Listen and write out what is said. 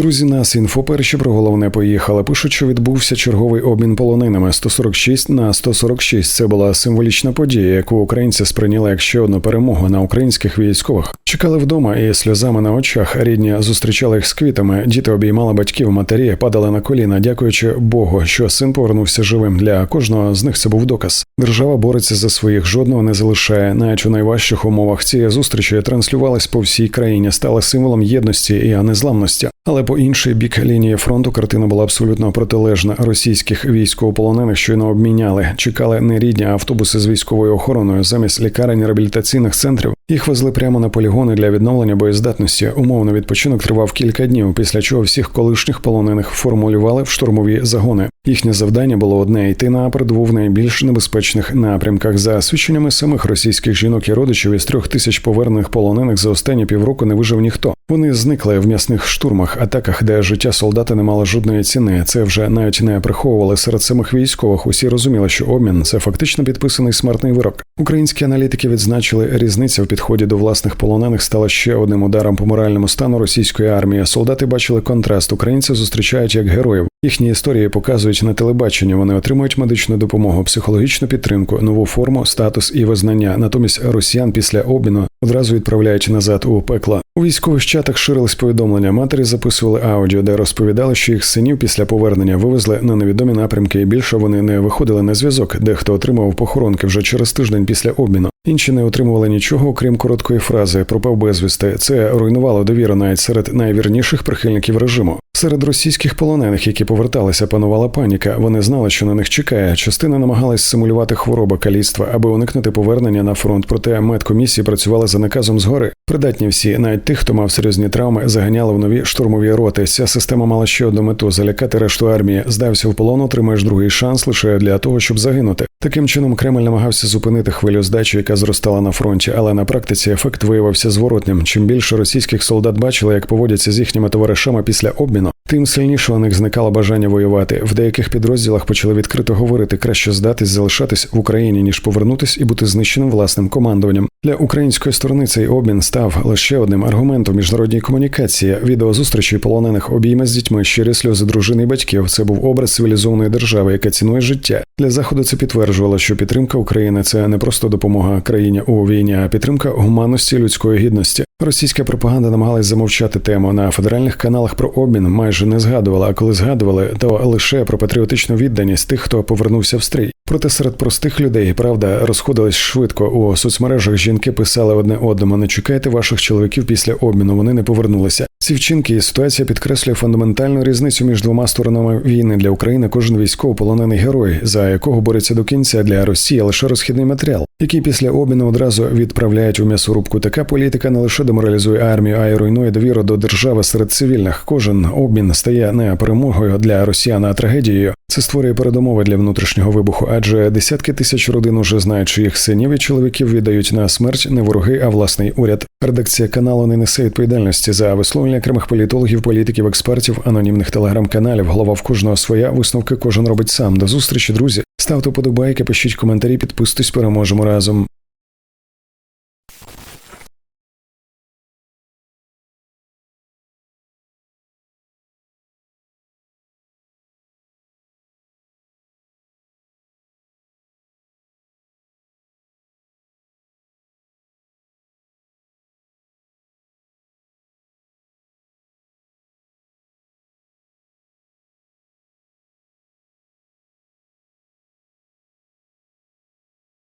Друзі, нас інфо перші про головне поїхали. Пишуть, що відбувся черговий обмін полонинами 146 на 146. Це була символічна подія, яку українці сприйняли як ще одну перемогу на українських військових. Чекали вдома і сльозами на очах. Рідні зустрічали їх з квітами. Діти обіймали батьків, матері, падали на коліна, дякуючи Богу, що син повернувся живим. Для кожного з них це був доказ. Держава бореться за своїх, жодного не залишає. Навіть у найважчих умовах цієї зустрічі транслювались по всій країні, стали символом єдності і незламності. Але по інший бік лінії фронту картина була абсолютно протилежна. Російських військовополонених щойно обміняли. Чекали не рідні автобуси з військовою охороною замість лікарень реабілітаційних центрів. Їх везли прямо на полігони для відновлення боєздатності. Умовно відпочинок тривав кілька днів, після чого всіх колишніх полонених формулювали в штурмові загони. Їхнє завдання було одне йти на передову в найбільш небезпечних напрямках. За свідченнями самих російських жінок і родичів із трьох тисяч повернених полонених за останні півроку не вижив ніхто. Вони зникли в м'ясних штурмах, атаках, де життя солдата не мало жодної ціни. Це вже навіть не приховували серед самих військових. Усі розуміли, що обмін це фактично підписаний смертний вирок. Українські аналітики відзначили, різниця в підході до власних полонених стала ще одним ударом по моральному стану російської армії. Солдати бачили контраст. Українців зустрічають як героїв. Їхні історії показують на телебаченні. Вони отримують медичну допомогу, психологічну підтримку, нову форму, статус і визнання. Натомість росіян після обміну одразу відправляють назад у пекло. У військових чатах ширились повідомлення. Матері записували аудіо, де розповідали, що їх синів після повернення вивезли на невідомі напрямки, і більше вони не виходили на зв'язок. Дехто отримав похоронки вже через тиждень після обміну. Інші не отримували нічого, окрім короткої фрази пропав безвісти. Це руйнувало довіру навіть серед найвірніших прихильників режиму. Серед російських полонених, які поверталися, панувала паніка. Вони знали, що на них чекає. Частина намагалась симулювати хвороби каліцтва, аби уникнути повернення на фронт. Проте медкомісії працювали за наказом згори. Придатні всі, навіть тих, хто мав серйозні травми, заганяли в нові штурмові роти. Ця система мала ще одну мету залякати решту армії. Здався в полон, отримаєш другий шанс лише для того, щоб загинути. Таким чином Кремль намагався зупинити хвилю здачі, яка зростала на фронті, але на практиці ефект виявився зворотним. Чим більше російських солдат бачили, як поводяться з їхніми товаришами після обміну, тим сильніше у них зникало бажання воювати. В деяких підрозділах почали відкрито говорити краще здатись, залишатись в Україні ніж повернутись і бути знищеним власним командуванням. Для української сторони цей обмін став лише одним аргументом міжнародній комунікації. Відеозустрічі полонених обійма з дітьми, щирі сльози дружини і батьків. Це був образ цивілізованої держави, яка цінує життя. Для заходу це підтверджувало, що підтримка України це не просто допомога країні у війні, а підтримка гуманності людської гідності. Російська пропаганда намагалась замовчати тему на федеральних каналах про обмін. Майже не згадувала. А коли згадували, то лише про патріотичну відданість тих, хто повернувся в стрій. Проте серед простих людей правда розходилась швидко у соцмережах. Жінки писали одне одному: не чекайте ваших чоловіків після обміну. Вони не повернулися. Ці вчинки і ситуація підкреслює фундаментальну різницю між двома сторонами війни для України. Кожен військовополонений герой, за якого бореться до кінця для Росії лише розхідний матеріал, який після обміну одразу відправляють у м'ясорубку. Така політика не лише деморалізує армію, а й руйнує довіру до держави серед цивільних. Кожен обмін стає не перемогою для росіян, а трагедією. Це створює передумови для внутрішнього вибуху, адже десятки тисяч родин уже знають, що їх синів і чоловіків віддають на смерть не вороги, а власний уряд. Редакція каналу не несе відповідальності за висловлення окремих політологів, політиків, експертів, анонімних телеграм-каналів. Голова в кожного своя висновки кожен робить сам. До зустрічі, друзі. Ставте подобайки, пишіть коментарі, підписуйтесь, переможемо разом.